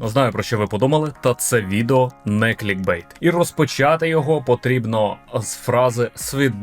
Знаю про що ви подумали, та це відео не клікбейт. І розпочати його потрібно з фрази Sweet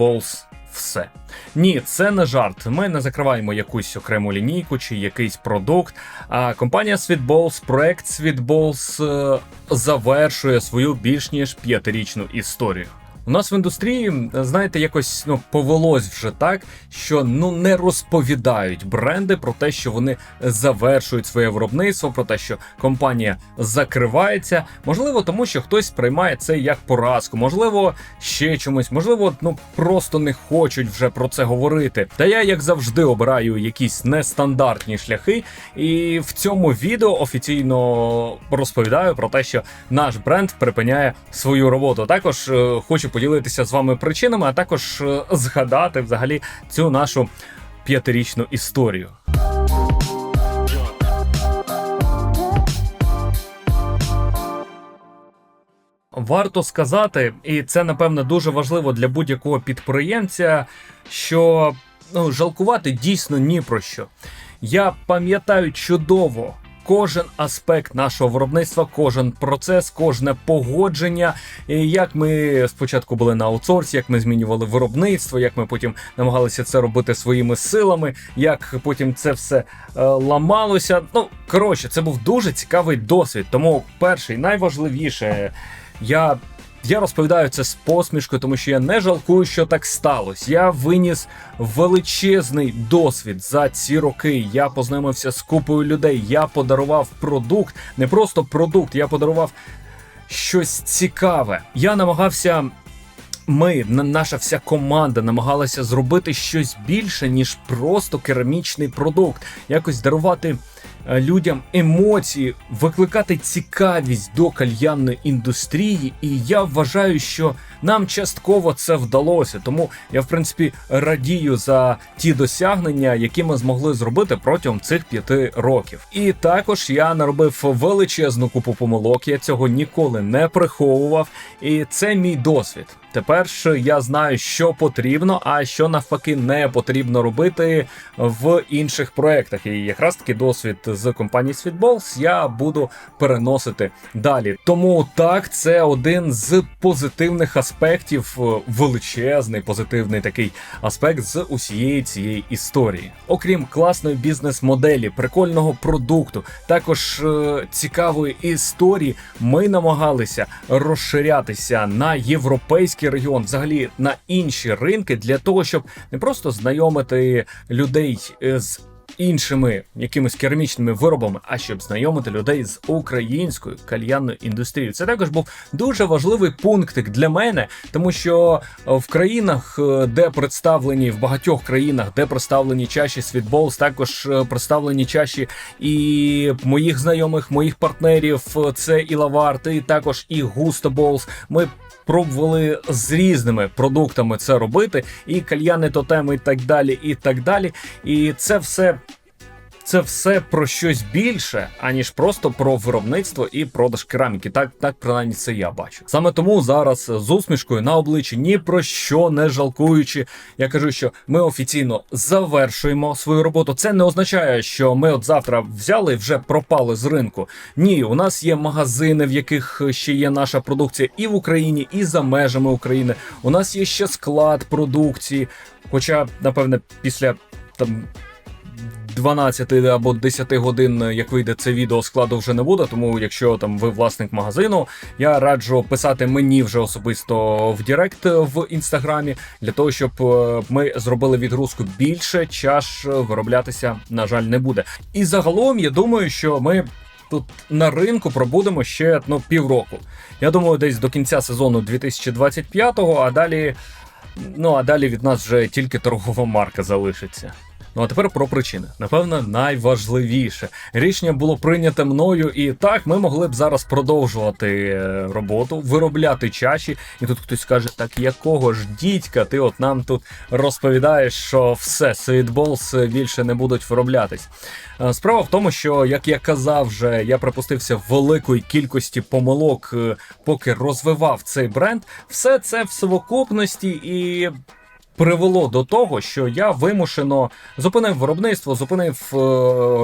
все. Ні, це не жарт. Ми не закриваємо якусь окрему лінійку чи якийсь продукт. А компанія Sweetballs, проект Sweetballs е, завершує свою більш ніж п'ятирічну історію. У нас в індустрії, знаєте, якось ну повелось вже так, що ну не розповідають бренди про те, що вони завершують своє виробництво, про те, що компанія закривається. Можливо, тому що хтось сприймає це як поразку, можливо, ще чомусь, можливо, ну просто не хочуть вже про це говорити. Та я, як завжди, обираю якісь нестандартні шляхи, і в цьому відео офіційно розповідаю про те, що наш бренд припиняє свою роботу. Також е, хочу поділитися з вами причинами, а також е, згадати взагалі цю нашу п'ятирічну історію. Варто сказати, і це напевно дуже важливо для будь-якого підприємця, що ну, жалкувати дійсно ні про що. Я пам'ятаю чудово кожен аспект нашого виробництва, кожен процес, кожне погодження. Як ми спочатку були на аутсорсі, як ми змінювали виробництво, як ми потім намагалися це робити своїми силами, як потім це все е, ламалося. Ну коротше, це був дуже цікавий досвід. Тому перший найважливіше. Я я розповідаю це з посмішкою, тому що я не жалкую, що так сталося. Я виніс величезний досвід за ці роки. Я познайомився з купою людей. Я подарував продукт, не просто продукт, я подарував щось цікаве. Я намагався. Ми, наша вся команда, намагалася зробити щось більше, ніж просто керамічний продукт, якось дарувати людям емоції, викликати цікавість до кальянної індустрії. І я вважаю, що нам частково це вдалося. Тому я, в принципі, радію за ті досягнення, які ми змогли зробити протягом цих п'яти років. І також я наробив величезну купу помилок. Я цього ніколи не приховував, і це мій досвід. Тепер ж я знаю, що потрібно, а що навпаки не потрібно робити в інших проектах. І якраз таки досвід з компанії Sweetballs я буду переносити далі. Тому так, це один з позитивних аспектів, е, величезний позитивний такий аспект з усієї цієї історії. Окрім класної бізнес-моделі, прикольного продукту, також е цікавої історії, ми намагалися розширятися на європейський регіон, взагалі на інші ринки, для того, щоб не просто знайомити людей е, з іншими якимись керамічними виробами, а щоб знайомити людей з українською кальянною індустрією. Це також був дуже важливий пунктик для мене, тому що е, в країнах, е, де представлені в багатьох країнах, де представлені чаші Sweetballs, також представлені чаші і моїх знайомих, моїх партнерів. Це і Лаварт, і також і Balls. Ми пробували з різними продуктами це робити, і кальяни, тотеми, і так далі, і так далі. І це все. Це все про щось більше, аніж просто про виробництво і продаж кераміки. Так, так принаймні це я бачу. Саме тому зараз з усмішкою на обличчі, ні про що не жалкуючи, я кажу, що ми офіційно завершуємо свою роботу. Це не означає, що ми от завтра взяли і вже пропали з ринку. Ні, у нас є магазини, в яких ще є наша продукція і в Україні, і за межами України. У нас є ще склад продукції. Хоча, напевне, після там. 12 або 10 годин, як вийде це відео, складу вже не буде. Тому, якщо там ви власник магазину, я раджу писати мені вже особисто в Директ в інстаграмі для того, щоб е, ми зробили відгрузку більше. Чаш вироблятися, на жаль, не буде. І загалом я думаю, що ми. Тут на ринку пробудемо ще ну, півроку. Я думаю, десь до кінця сезону 2025-го, а далі, ну а далі від нас вже тільки торгова марка залишиться. Ну а тепер про причини. Напевно, найважливіше рішення було прийнято мною, і так ми могли б зараз продовжувати е, роботу, виробляти чаші. І тут хтось скаже: так якого ж дідька, ти от нам тут розповідаєш, що все, світболс більше не будуть вироблятись. Е, справа в тому, що як я казав, вже я припустився великої кількості помилок, е, поки розвивав цей бренд. Все це в совокупності і привело до того, що я вимушено зупинив виробництво, зупинив е,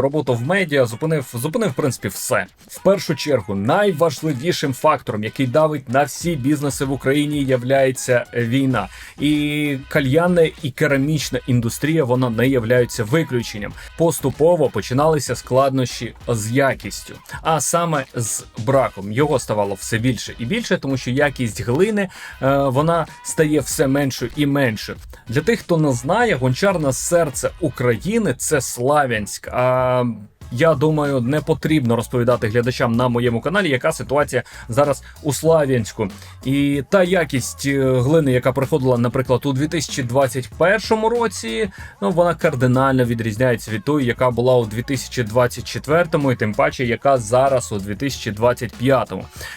роботу в медіа, зупинив, зупинив в принципі все. В першу чергу, найважливішим фактором, який давить на всі бізнеси в Україні, являється війна. І кальянна і керамічна індустрія вона не являються виключенням. Поступово починалися складнощі з якістю, а саме з браком. Його ставало все більше і більше, тому що якість глини е, вона стає все меншою і меншою. Для тих, хто не знає, гончарне серце України це Славянськ. А я думаю, не потрібно розповідати глядачам на моєму каналі, яка ситуація зараз у Слав'янську. І та якість е, глини, яка приходила, наприклад, у 2021 році, ну вона кардинально відрізняється від тої, яка була у 2024, і тим паче, яка зараз у 2025.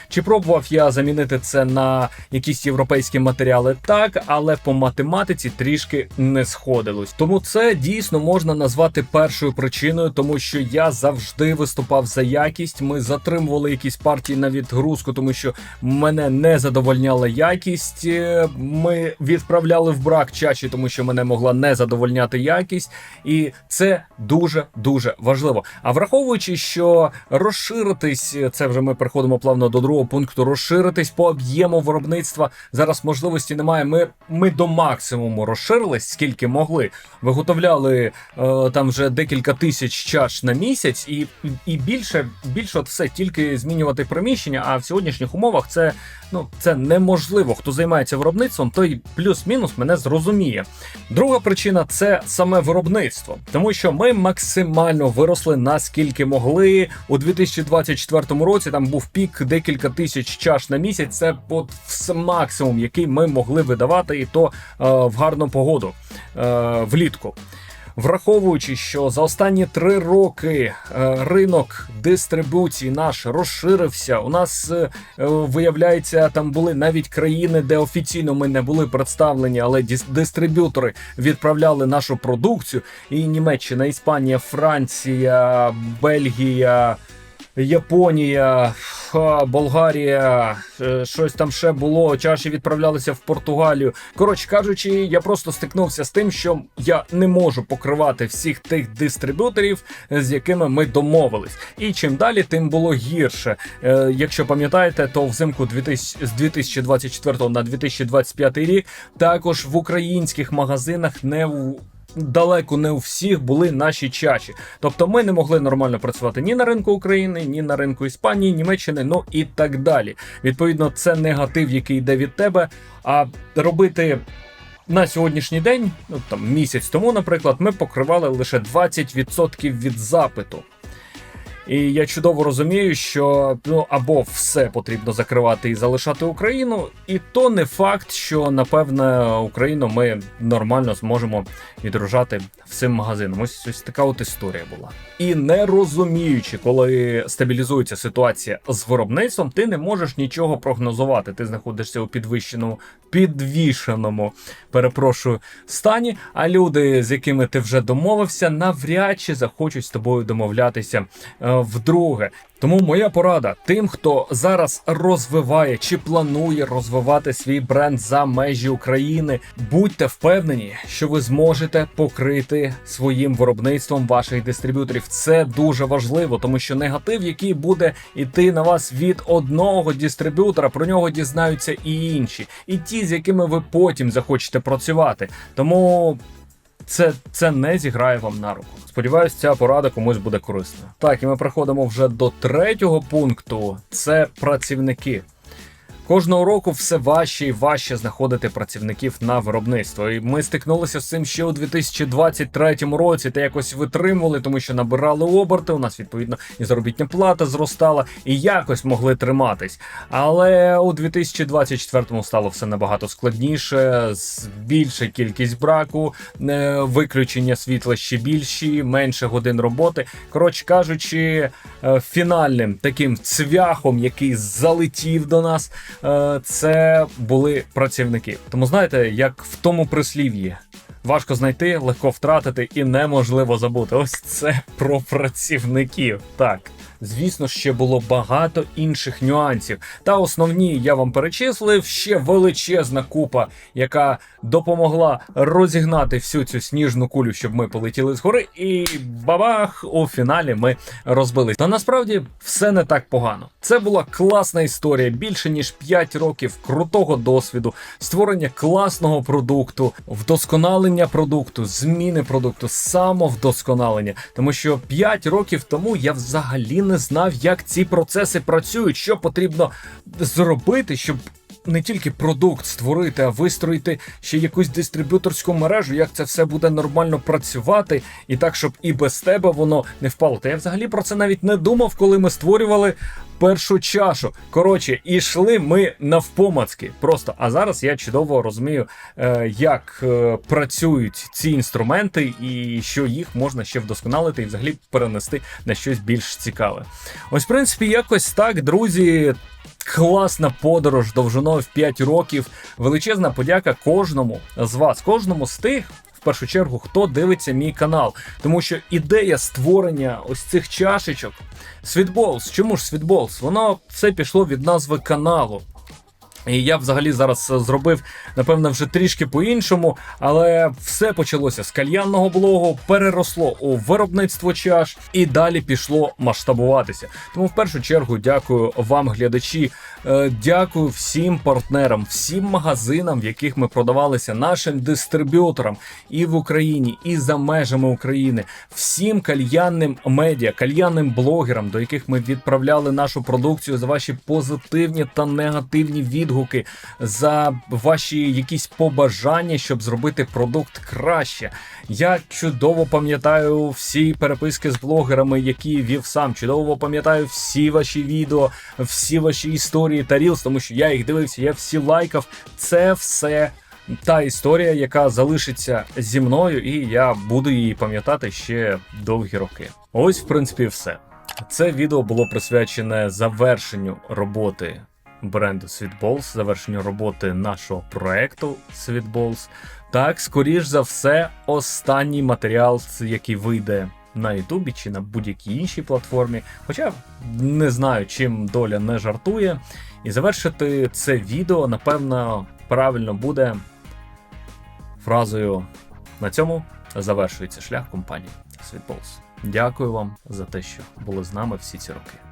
Чи пробував я замінити це на якісь європейські матеріали? Так, але по математиці трішки не сходилось. Тому це дійсно можна назвати першою причиною, тому що я завжди виступав за якість. Ми затримували якісь партії на відгрузку, тому що мене не задовольняла якість. Е, Ми відправляли в брак чаші, тому що мене могла не задовольняти якість, і це дуже дуже важливо. А враховуючи, що розширитись, це вже ми переходимо плавно до другого пункту. Розширитись по об'єму виробництва зараз можливості немає. Ми ми до максимуму розширились, скільки могли. Виготовляли е, там вже декілька тисяч чаш на місяць, і і більше більше от все тільки змінювати приміщення. А в сьогоднішніх умовах це ну це неможливо. Хто займається виробництвом, той плюс-мінус мене зрозуміє. Друга причина це саме виробництво, тому що ми максимально виросли наскільки могли у 2024 році. Там був пік декілька тисяч чаш на місяць. Це от максимум, який ми могли видавати, і то е, в гарну погоду е, влітку. Враховуючи, що за останні три роки е, ринок дистрибуції наш розширився. У нас е, виявляється, там були навіть країни, де офіційно ми не були представлені, але дистриб'ютори відправляли нашу продукцію. І Німеччина, Іспанія, Франція, Бельгія. Японія, Болгарія, е, щось там ще було. Чаші відправлялися в Португалію. Коротше кажучи, я просто стикнувся з тим, що я не можу покривати всіх тих дистриб'юторів, з якими ми домовились. І чим далі, тим було гірше. Е, якщо пам'ятаєте, то взимку 2000, з 2024 на 2025 рік також в українських магазинах не далеко не у всіх були наші чаші. Тобто ми не могли нормально працювати ні на ринку України, ні на ринку Іспанії, Німеччини, ну і так далі. Відповідно, це негатив, який йде від тебе. А робити. На сьогоднішній день, ну там місяць тому, наприклад, ми покривали лише 20% від запиту. І я чудово розумію, що ну або все потрібно закривати і залишати Україну, і то не факт, що напевне Україну ми нормально зможемо відружати всім магазинам. Ось ось така от історія була. І не розуміючи, коли стабілізується ситуація з виробництвом, ти не можеш нічого прогнозувати. Ти знаходишся у підвищеному, підвішеному, перепрошую, стані. А люди, з якими ти вже домовився, навряд чи захочуть з тобою домовлятися. Е, вдруге. Тому моя порада тим, хто зараз розвиває чи планує розвивати свій бренд за межі України, будьте впевнені, що ви зможете покрити своїм виробництвом ваших дистриб'юторів. Це дуже важливо, тому що негатив, який буде йти на вас від одного дистриб'ютора, про нього дізнаються і інші, і ті, з якими ви потім захочете працювати. Тому це це не зіграє вам на руку. Сподіваюсь, ця порада комусь буде корисна. Так, і ми приходимо вже до третього пункту: це працівники. Кожного року все важче і важче знаходити працівників на виробництво. І ми стикнулися з цим ще у 2023 році. Та якось витримували, тому що набирали оберти. У нас відповідно і заробітня плата зростала, і якось могли триматись. Але у 2024 стало все набагато складніше, більша кількість браку, е, виключення світла ще більші, менше годин роботи. Коротше кажучи, е, фінальним таким цвяхом, який залетів до нас. Е, це були працівники. Тому знаєте, як в тому прислів'ї. Важко знайти, легко втратити і неможливо забути. Ось це про працівників. Так, звісно, ще було багато інших нюансів. Та основні я вам перечислив ще величезна купа, яка допомогла розігнати всю цю сніжну кулю, щоб ми полетіли згори, і бабах! У фіналі ми розбились. Та насправді все не так погано. Це була класна історія, більше ніж 5 років крутого досвіду, створення класного продукту, вдосконалення продукту, зміни продукту, самовдосконалення. Тому що 5 років тому я взагалі не знав, як ці процеси працюють, що потрібно зробити, щоб. Не тільки продукт створити, а вистроїти ще якусь дистриб'юторську мережу, як це все буде нормально працювати, і так, щоб і без тебе воно не впало. Та я взагалі про це навіть не думав, коли ми створювали першу чашу. Коротше, і йшли ми навпомацки. Просто а зараз я чудово розумію, е, як е, працюють ці інструменти, і що їх можна ще вдосконалити і взагалі перенести на щось більш цікаве. Ось, в принципі, якось так, друзі. Класна подорож довжиною в 5 років. Величезна подяка кожному з вас, кожному з тих, в першу чергу, хто дивиться мій канал. Тому що ідея створення ось цих чашечок Світболс, чому ж світболс? Воно все пішло від назви каналу. І я взагалі зараз зробив, напевно, вже трішки по-іншому, але все почалося з кальянного блогу, переросло у виробництво чаш і далі пішло масштабуватися. Тому в першу чергу дякую вам, глядачі. е, Дякую всім партнерам, всім магазинам, в яких ми продавалися, нашим дистриб'юторам і в Україні, і за межами України, всім кальянним медіа, кальянним блогерам, до яких ми відправляли нашу продукцію за ваші позитивні та негативні відгуки, за ваші якісь побажання, щоб зробити продукт краще. Я чудово пам'ятаю всі переписки з блогерами, які вів сам. Чудово пам'ятаю всі ваші відео, всі ваші історії та рілс, тому що я їх дивився, я всі лайкав. Це все. Та історія, яка залишиться зі мною, і я буду її пам'ятати ще довгі роки. Ось, в принципі, все. Це відео було присвячене завершенню роботи бренду Sweetballs, завершенню роботи нашого проекту Sweetballs. Так, скоріш за все, останній матеріал, який вийде на Ютубі чи на будь-якій іншій платформі. Хоча не знаю, чим доля не жартує. І завершити це відео, напевно, правильно буде фразою на цьому завершується шлях компанії Sweetballs. Дякую вам за те, що були з нами всі ці роки.